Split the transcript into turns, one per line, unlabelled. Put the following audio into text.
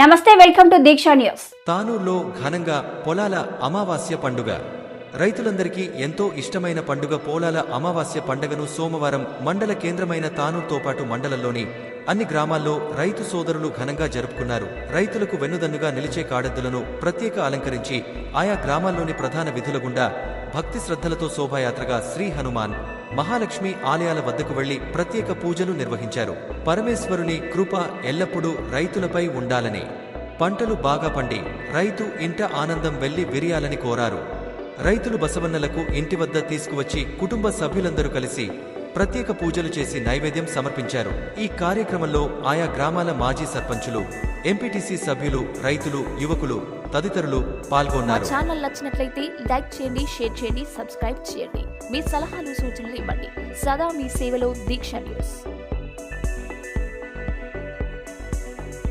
నమస్తే welcome to Deeksha news.
తానూరులో ఘనంగా పొలాల అమావాస్య పండుగ. రైతులందరికీ ఎంతో ఇష్టమైన పండుగ పోలాల అమావాస్య పండుగను సోమవారం మండల కేంద్రమైన తానూర్తో పాటు మండలంలోని అన్ని గ్రామాల్లో రైతు సోదరులు ఘనంగా జరుపుకున్నారు. రైతులకు వెన్నుదన్నుగా నిలిచే కాడెద్దులను ప్రత్యేక అలంకరించి ఆయా గ్రామాల్లోని ప్రధాన విధుల గుండా భక్తి శ్రద్ధలతో శోభాయాత్రగా శ్రీ హనుమాన్ మహాలక్ష్మి ఆలయాల వద్దకు వెళ్ళి ప్రత్యేక పూజలు నిర్వహించారు. పరమేశ్వరుని కృప ఎల్లప్పుడూ రైతులపై ఉండాలని పంటలు బాగా పండి రైతు ఇంట ఆనందం వెళ్ళి విరియాలని కోరారు. రైతులు బసవన్నలకు ఇంటి వద్ద తీసుకువచ్చి కుటుంబ సభ్యులందరూ కలిసి ప్రత్యేక పూజలు చేసి నైవేద్యం సమర్పించారు. ఈ కార్యక్రమంలో ఆయా గ్రామాల మాజీ సర్పంచులు ఎంపీటీసీ సభ్యులు రైతులు యువకులు తదితరులు పాల్గొన్నారు.
ఛానల్ నచ్చినట్లయితే లైక్ చేయండి షేర్ చేయండి సబ్స్క్రైబ్ చేయండి. మీ సలహాలు సూచనలు ఇవ్వండి. సదా మీ సేవలో దీక్ష న్యూస్.